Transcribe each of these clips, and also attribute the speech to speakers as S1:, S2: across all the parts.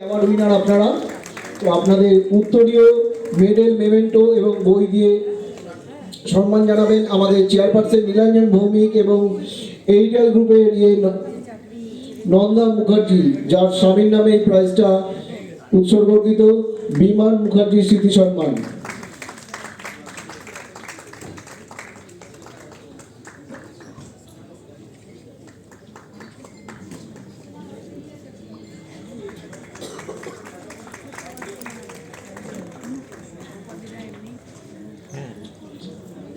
S1: Award winner আপনারা? তো আপনাদের উত্তরীয় মেডেল, মেমেন্টো এবং বই দিয়ে সম্মান জানাবেন আমাদের চেয়ারপারসন নীলাঞ্জন ভৌমিক এবং এইটাল গ্রুপের ইয়ে নন্দা মুখার্জি, যার স্বামীর নামে এই প্রাইজটা উৎসর্গকৃত বিমান মুখার্জি স্মৃতি সম্মান।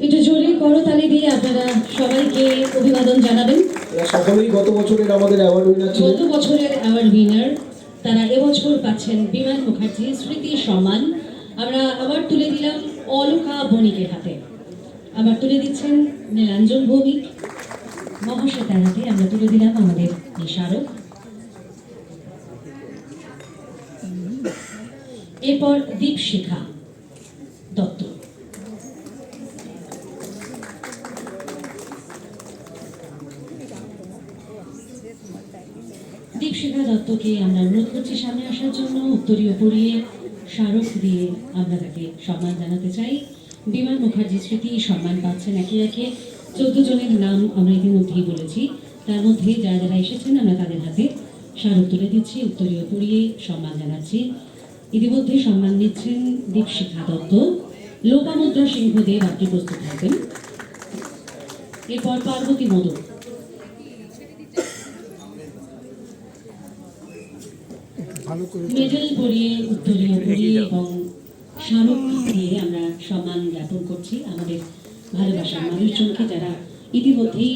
S2: একটু জোরে করতালি দিয়ে আপনারা সবাইকে অভিবাদন জানাবেন।
S1: সকলেই গত বছরের আমাদের অ্যাওয়ার্ড উইনার ছিলেন।
S2: গত বছরের অ্যাওয়ার্ড উইনার তারা এবছর পাচ্ছেন বিমান মুখার্জি স্মৃতি সম্মান আমরা আবার তুলে দিলাম অলকা বণিকের হাতে। আবার তুলে দিচ্ছেন নীলাঞ্জন ভৌমিক। মহাশ্বেতার হাতে আমরা তুলে দিলাম আমাদের স্মারক এরপর দীপশিখা দত্ত। দীপশিখা দত্তকে আমরা অনুরোধ করছি সামনে আসার জন্য। উত্তরীয় পড়িয়ে স্মারক দিয়ে আমরা তাকে সম্মান জানাতে চাই। বিমান মুখার্জি স্মৃতি, সম্মান পাচ্ছেন একে একে। চোদ্দ জনের নাম আমরা ইতিমধ্যেই বলেছি। তার মধ্যে যারা যারা এসেছেন, আমরা তাদের হাতে স্মারক তুলে দিচ্ছি। উত্তরীয় পড়িয়ে সম্মান জানাচ্ছি। ইতিমধ্যে সম্মান নিচ্ছেন দীপশিখা দত্ত। লোপামুদ্রা সিংহদেব, আপনি প্রস্তুত থাকবেন। এরপর পার্বতী মোদক মেডেল পরিয়ে উত্তরীয় পরিয়ে এবং স্মারক দিয়ে আমরা সম্মান জ্ঞাপন করছি আমাদের ভালোবাসার মানুষজনকে যারা ইতিমধ্যেই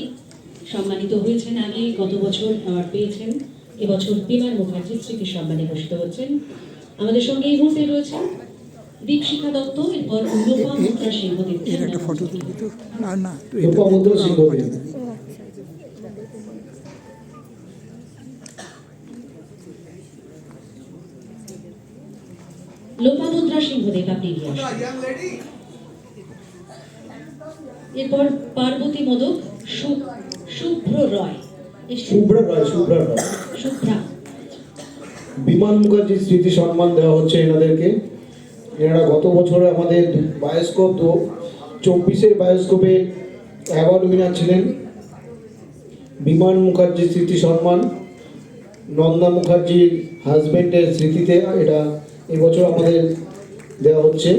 S2: সম্মানিত হয়েছেন আগে গত বছর অ্যাওয়ার্ড পেয়েছেন এবছর বিমান মুখার্জির স্মৃতি সম্মানে ঘোষিত হচ্ছেন। আমাদের সঙ্গে এই মুহূর্তে রয়েছেন দীপশিখা দত্ত এরপর লোপা মুদ্রা সিংহদেব
S3: এর একটা ফটো তুলবি তো। না না তুই
S1: সিংহদেব
S2: লোপামুদ্রা সিংহদেব আপনি আসুন। এরপর পার্বতী মোদক শুভ্র রয়। এসছেন।
S1: রয় শুভ্রা রয়।
S2: শুভ্রা।
S1: বিমান মুখার্জি স্মৃতি সম্মান দেওয়া হচ্ছে এনাদেরকে। এনারা গত বছরে আমাদের বায়োস্কোপ তো চব্বিশের বায়োস্কোপে অ্যাওয়ার্ড উইনার ছিলেন। বিমান মুখার্জি স্মৃতি সম্মান নন্দা মুখার্জির হাজবেন্ডের স্মৃতিতে এটা এবছর আমাদের দেওয়া হচ্ছে।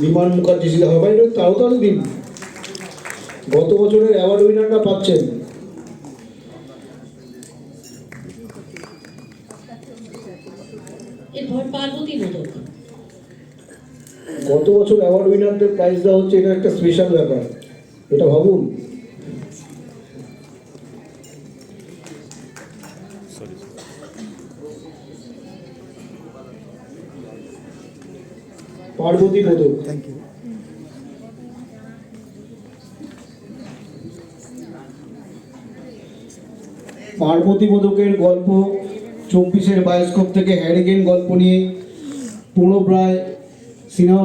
S1: বিমান মুখার্জি স্মৃতি হবে এটা তাড়াতাড়ি দিন গত বছরের অ্যাওয়ার্ড উইনাররা পাচ্ছেন। গত বছর অ্যাওয়ার্ড উইনারদের প্রাইজ দেওয়া হচ্ছে এটা একটা স্পেশাল ব্যাপার। এটা ভাবুন। পার্বতী পদক।
S3: থ্যাংক ইউ
S1: পার্বতী পদকের গল্প চব্বিশের বায়োস্কোপ থেকে হ্যারিকেন গল্প নিয়ে পুরো প্রায় সিনেমা